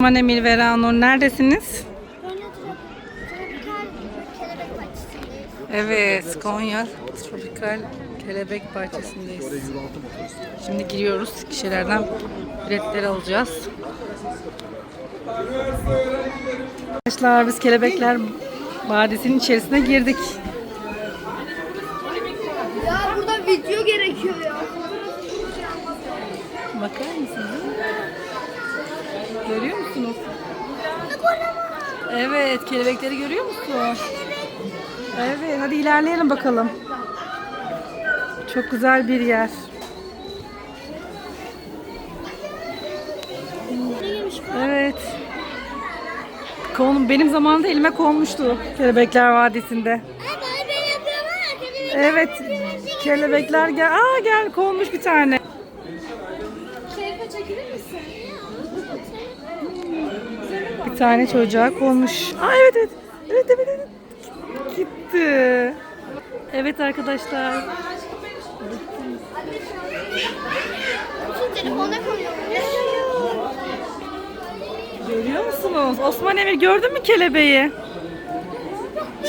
Aman Emir ve Ranur neredesiniz? Evet, Konya Tropikal Kelebek Bahçesi'ndeyiz. Şimdi giriyoruz. Kişilerden biletleri alacağız. Arkadaşlar biz Kelebekler Vadisi'nin içerisine girdik. Ya burada video gerekiyor ya. Bakar mısınız? Görüyor musunuz? Evet, kelebekleri görüyor musun? Evet, hadi ilerleyelim bakalım. Çok güzel bir yer. Evet. Konum benim zamanımda elime konmuştu Kelebekler Vadisi'nde. Evet. Kelebekler gel. Aa gel konmuş bir tane. Tane çocuğa konmuş. Aa evet evet. Evet evet evet. Gitti. Evet arkadaşlar. Görüyor musunuz? Osman Emir gördün mü kelebeği?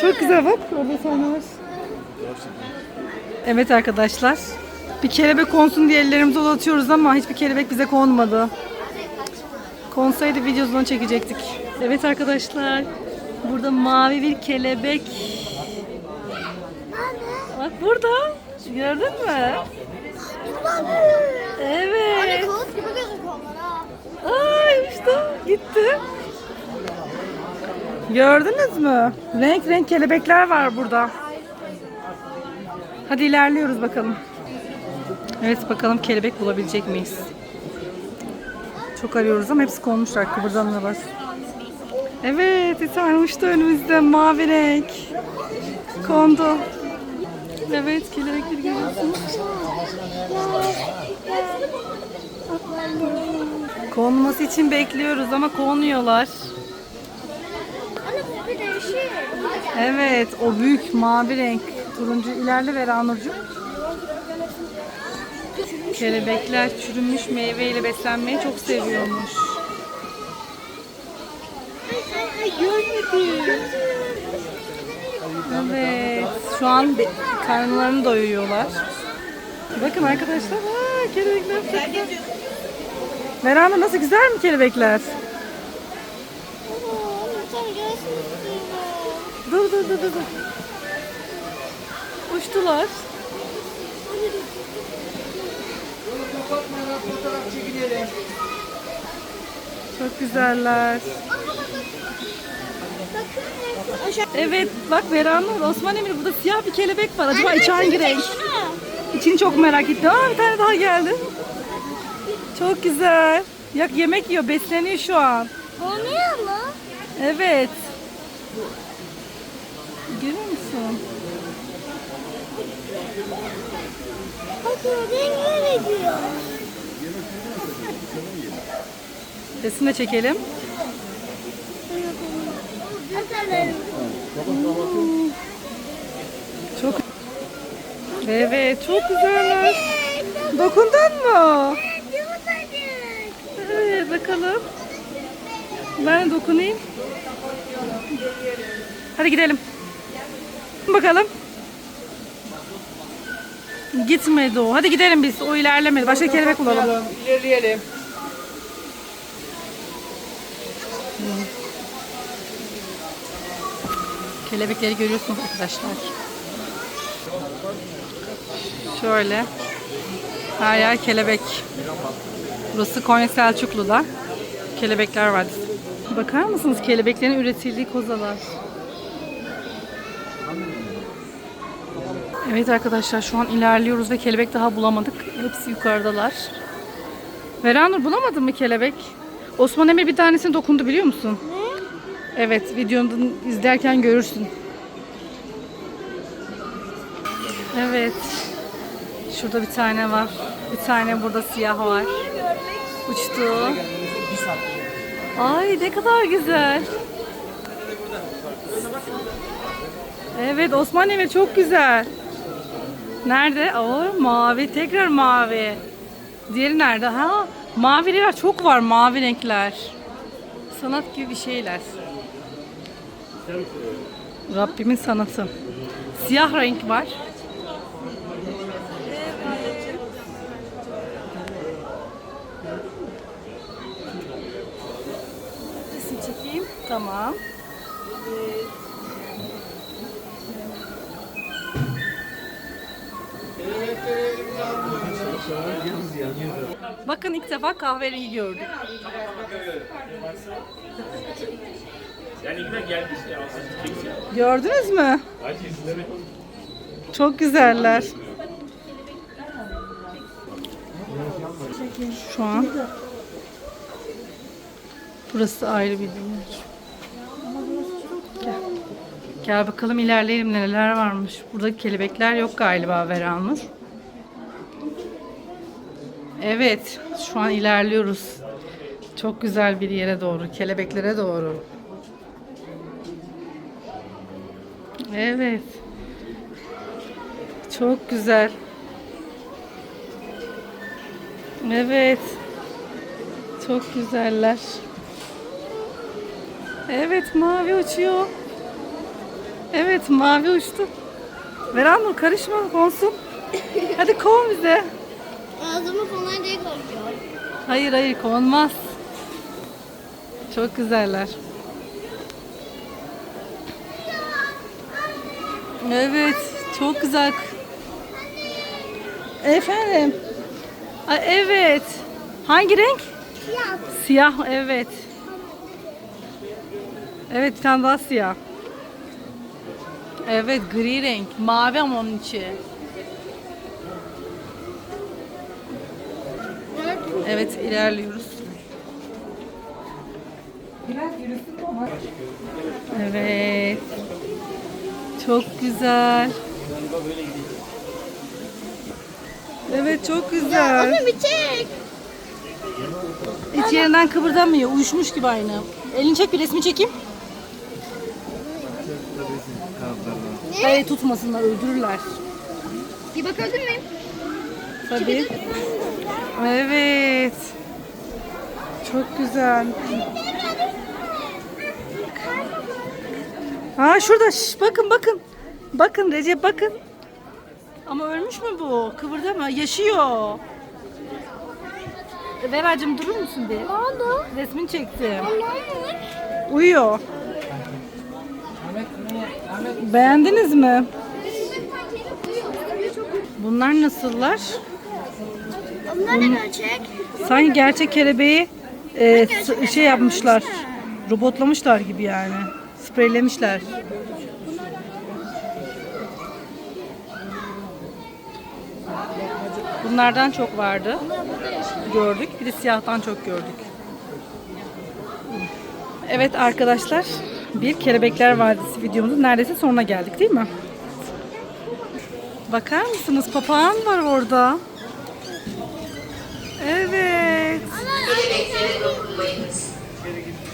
Çok güzel bak. Orada var. Evet arkadaşlar. Bir kelebek konsun diye ellerimizi uzatıyoruz ama hiçbir kelebek bize konmadı. Konsaydı videosunu çekecektik. Evet arkadaşlar. Burada mavi bir kelebek. Bak burada. Gördün mü? Evet. Kılıç gibi gözüküyor bana. Ay işte gitti. Gördünüz mü? Renk renk kelebekler var burada. Hadi ilerliyoruz bakalım. Evet bakalım kelebek bulabilecek miyiz? Çok arıyoruz ama hepsi konmuşlar. Kıvırdanmıyorlar. Evet bir önümüzde mavi renk. Kondu. Evet kelebekleri görüyorsunuz. Konması için bekliyoruz ama değişik. Evet, o büyük mavi renk. Turuncu ilerle ver Anurcuğum. Kelebekler çürümüş meyveyle beslenmeyi çok seviyormuş. Evet, şu an karnlarını doyuyorlar. Bakın arkadaşlar, aa, kelebekler çok güzel. Meranur nasıl güzel mi kelebekler? Dur dur dur dur. Dur. Uçtular. Çok güzeller. Evet bak Veranur, Osman Emir burada siyah bir kelebek var. Acaba içi hangi renk? İçini çok merak ettim. Aa bir tane daha geldi. Çok güzel. Yak yemek yiyor, besleniyor şu an. Olmuyor mu? Evet. Görüyor musun? Bakın renk veriyor. Resim de çekelim. Çok Evet, çok güzeller. Dokundun mu? Evet, bakalım. Ben dokunayım. Hadi gidelim. Bakalım. Gitmedi o. Hadi gidelim biz. O ilerlemedi. Başka kelebek bulalım. İlerleyelim. Kelebekleri görüyorsunuz arkadaşlar. Şöyle. Her yer kelebek. Burası Konya Selçuklu'da. Kelebekler var. Bakar mısınız kelebeklerin üretildiği kozalar? Evet arkadaşlar şu an ilerliyoruz ve kelebek daha bulamadık. Hepsi yukarıdalar. Veranur bulamadın mı kelebek? Osman Emir bir tanesine dokundu biliyor musun? Evet, videonu izlerken görürsün. Evet. Şurada bir tane var. Bir tane burada siyah var. Uçtu. Ay ne kadar güzel. Evet Osman Emir çok güzel. Nerede? Oo mavi. Tekrar mavi. Diğeri nerede? Ha maviler çok var mavi renkler. Sanat gibi bir şeyler. Rabbimin sanatı. Siyah renk var. Resim çekeyim. Tamam. Bakın ilk defa kahverengi gördük. Yani yine geldi işte çeksin. Gördünüz mü? Çok güzeller. Şu an burası ayrı bir dünya. Gel. Gel bakalım ilerleyelim neler varmış. Burada kelebekler yok galiba Veranur. Evet, şu an ilerliyoruz. Çok güzel bir yere doğru, kelebeklere doğru. Evet. Çok güzel. Evet. Çok güzeller. Evet mavi uçuyor. Evet mavi uçtu. Veranur karışma konsun. Hadi kov bize. Ağzımı falan diye korkuyor. Hayır hayır konmaz. Çok güzeller. Evet, çok güzel. Efendim. Ay, evet. Hangi renk? Siyah. Siyah, evet. Evet, bir tane daha siyah. Evet, gri renk. Mavi ama onun içi. Evet, ilerliyoruz. Evet. Çok güzel. Evet, çok güzel. Onu bir çek. Hiç yerinden kıpırdamıyor. Uyuşmuş gibi aynı. Elini çek bir resmi çekeyim. Hayır tutmasınlar öldürürler. Bir bakabilir miyim? Tabii. Evet. Çok güzel. Ha şurada şş, bakın bakın. Bakın Recep bakın. Ama ölmüş mü bu? Kıvırdama. Yaşıyor. Veracığım durur musun bir? Ne oldu? Resmini çektim. Uyuyor. Beğendiniz mi? Bunlar nasıllar? Onlar da gerçek. Sanki gerçek kelebeği e, s- şey yapmışlar. Robotlamışlar gibi yani. Spreylemişler. Bunlardan çok vardı. Gördük. Bir de siyahtan çok gördük. Evet arkadaşlar. Bir Kelebekler Vadisi videomuzun neredeyse sonuna geldik değil mi? Bakar mısınız? Papağan var orada. Evet.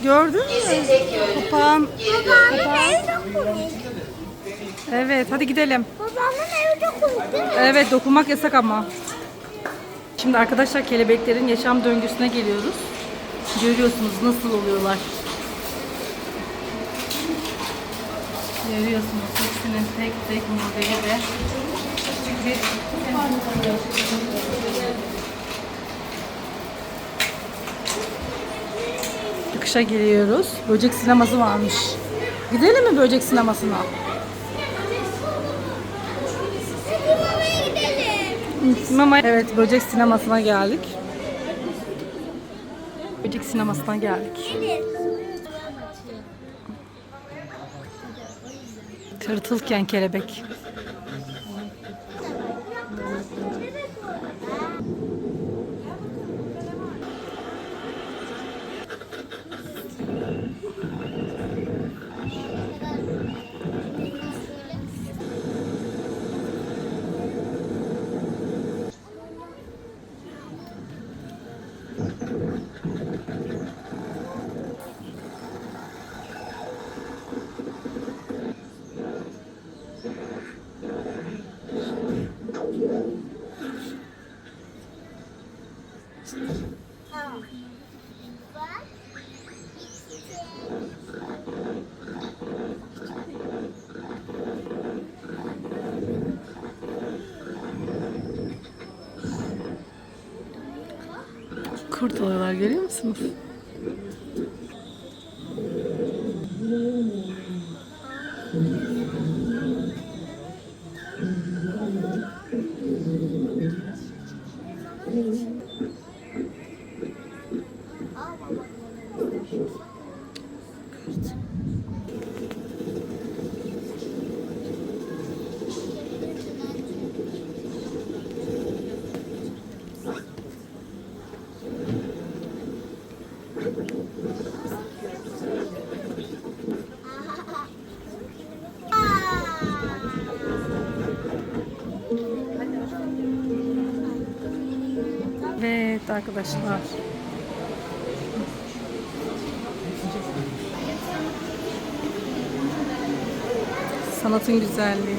Gördün mü? Papağan. Babamın evi çok komik. Evet hadi gidelim. Babamın evi çok komik değil mi? Evet dokunmak yasak ama. Şimdi arkadaşlar kelebeklerin yaşam döngüsüne geliyoruz. Görüyorsunuz nasıl oluyorlar. Görüyorsunuz hepsinin tek tek modeli ve Çıkışa geliyoruz. Böcek sineması varmış. Gidelim mi böcek sinemasına? Sinema, evet böcek sinemasına geldik. Böcek sinemasına geldik. Tırtılken kelebek. Kurt alıyorlar görüyor musunuz? Evet arkadaşlar. Sanatın güzelliği.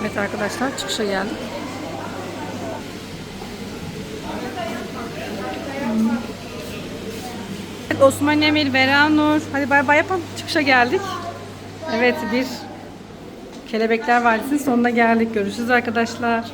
Evet arkadaşlar çıkışa geldik. Osman Emir, Veranur. Hadi bay bay yapalım. Çıkışa geldik. Evet bir Kelebekler Vadisi'nin sonuna geldik. Görüşürüz arkadaşlar.